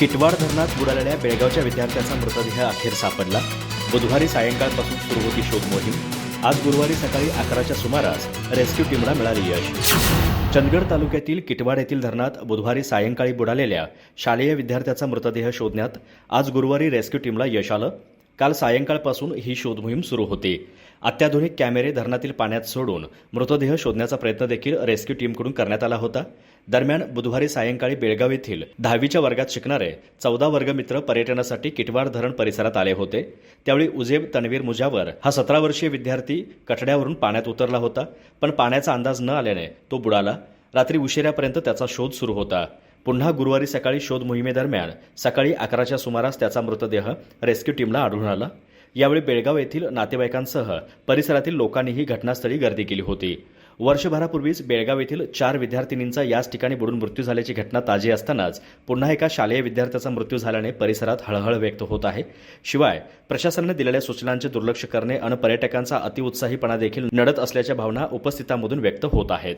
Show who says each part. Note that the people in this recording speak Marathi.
Speaker 1: किटवाड धरणात बुडालेल्या बेळगावच्या विद्यार्थ्याचा मृतदेह अखेर सापडला. बुधवारी सायंकाळपासून सुरू होती शोध मोहीम. आज गुरुवारी सकाळी अकराच्या सुमारास रेस्क्यू टीमला मिळाले यश. चंदगड तालुक्यातील किटवाड येथील धरणात बुधवारी सायंकाळी बुडालेल्या शालेय विद्यार्थ्याचा मृतदेह शोधण्यात आज गुरुवारी रेस्क्यू टीमला यश आलं. काल सायंकाळपासून ही शोधमोहीम सुरू होती. अत्याधुनिक कॅमेरे धरणातील पाण्यात सोडून मृतदेह शोधण्याचा प्रयत्न देखील रेस्क्यू टीमकडून करण्यात आला होता. दरम्यान बुधवारी सायंकाळी बेळगाव येथील दहावीच्या वर्गात शिकणारे चौदा वर्गमित्र पर्यटनासाठी किटवाड धरण परिसरात आले होते. त्यावेळी उजेब तणवीर मुजावर हा सतरा वर्षीय विद्यार्थी कठड्यावरून पाण्यात उतरला होता पण पाण्याचा अंदाज न आल्याने तो बुडाला. रात्री उशिरापर्यंत त्याचा शोध सुरू होता. पुन्हा गुरुवारी सकाळी शोध मोहिमेदरम्यान सकाळी अकराच्या सुमारास त्याचा मृतदेह रेस्क्यू टीमला आढळून आला. यावेळी बेळगाव येथील नातेवाईकांसह परिसरातील लोकांनीही घटनास्थळी गर्दी केली होती. वर्षभरापूर्वीच बेळगाव येथील चार विद्यार्थिनींचा याच ठिकाणी बुडून मृत्यू झाल्याची घटना ताजी असतानाच पुन्हा एका शालेय विद्यार्थ्याचा मृत्यू झाल्याने परिसरात हळहळ व्यक्त होत आहे. शिवाय प्रशासनाने दिलेल्या सूचनांचे दुर्लक्ष करणे आणि पर्यटकांचा अतिउत्साहीपणा देखील नडत असल्याच्या भावना उपस्थितांमधून व्यक्त होत आहेत.